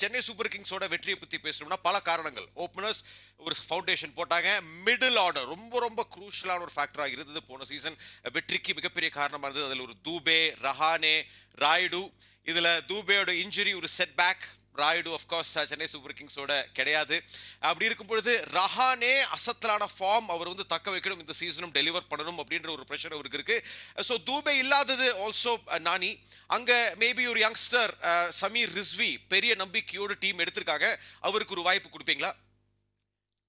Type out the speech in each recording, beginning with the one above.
Chennai super கிங்ஸோட வெற்றியை பற்றி பேசணும்னா பல காரணங்கள். ஓப்பனர்ஸ் ஒரு ஃபவுண்டேஷன் போட்டாங்க. மிடில் ஆர்டர் ரொம்ப ரொம்ப குரூஷலான ஒரு ஃபேக்டராக இருந்தது போன சீசன் வெற்றிக்கு மிகப்பெரிய காரணமா இருந்தது. அதில் ஒரு தூபே ரஹானே ராய்டு. இதில் தூபேயோட இன்ஜுரி ஒரு set back Rayudu of course Chennai super கிங்ஸோட கிடையாது. அப்படி இருக்கும் பொழுது ரஹானே அசத்தலான ஃபார்ம் அவர் வந்து தக்க வைக்கணும். இந்த சீசனும் டெலிவர் பண்ணணும் அப்படின்ற ஒரு ப்ரெஷர் அவருக்கு இருக்குது ஸோ தூபே இல்லாதது ஆல்சோ நானி அங்க மேபி ஒரு யங்ஸ்டர் சமீர் ரிஸ்வி பெரிய நம்பிக்கையோடு டீம் எடுத்திருக்காங்க. அவருக்கு ஒரு வாய்ப்பு கொடுப்பீங்களா?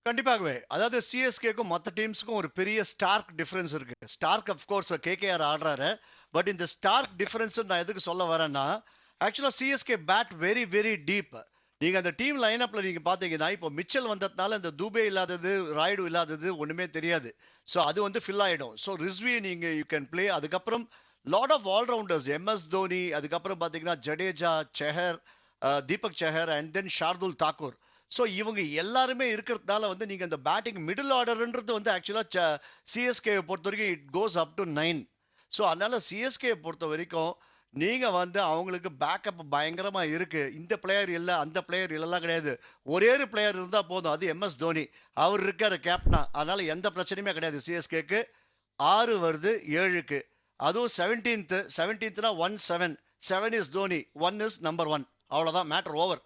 கண்டிப்பாகவே. அதாவது சிஎஸ்கேக்கும் மற்ற டீம்ஸுக்கும் ஒரு பெரிய ஸ்டார்க் டிஃப்ரென்ஸ் இருக்கு. ஸ்டார்க் அஃப்கோர்ஸ் கேகேஆர் ஆடுறாரு. பட் இந்த ஸ்டார்க் டிஃப்ரென்ஸ் நான் எதுக்கு சொல்ல வரேன்னா ஆக்சுவலாக CSK bat very very deep நீங்கள் அந்த டீம் லைனப்பில் நீங்கள் பார்த்தீங்கன்னா இப்போ மிச்சல் வந்ததுனால இந்த தூபே இல்லாதது ராய்டு இல்லாதது ஒன்றுமே தெரியாது. ஸோ அது வந்து ஃபில் ஆகிடும் ஸோ ரிஸ்வி நீங்கள் யூ கேன் ப்ளே அதுக்கப்புறம் lot of all-rounders MS Dhoni அதுக்கப்புறம் பார்த்தீங்கன்னா Jadeja Chahar Deepak Chahar and then Shardul Thakur so இவங்க எல்லாருமே இருக்கிறதுனால வந்து நீங்கள் இந்த பேட்டிங் மிடில் ஆர்டர்ன்றது வந்து ஆக்சுவலாக சிஎஸ்கே பொறுத்த வரைக்கும் it goes up to nine so அதனால சிஎஸ்கே பொறுத்த வரைக்கும் நீங்கள் வந்து அவங்களுக்கு பேக்கப் பயங்கரமாக இருக்குது இந்த பிளேயர் இல்லை அந்த பிளேயர் இல்லைலாம் கிடையாது. ஒரே ஒரு பிளேயர் இருந்தால் போதும். அது எம்எஸ் தோனி அவர் இருக்கார் கேப்டனா அதனால் எந்த பிரச்சனையுமே கிடையாது சிஎஸ்கேக்கு ஆறு வருது ஏழுக்கு. அதுவும் seventeenth செவன்டீன்த்னா one seven seven is Dhoni. One is number one அவ்வளோதான் மேட்டர் ஓவர்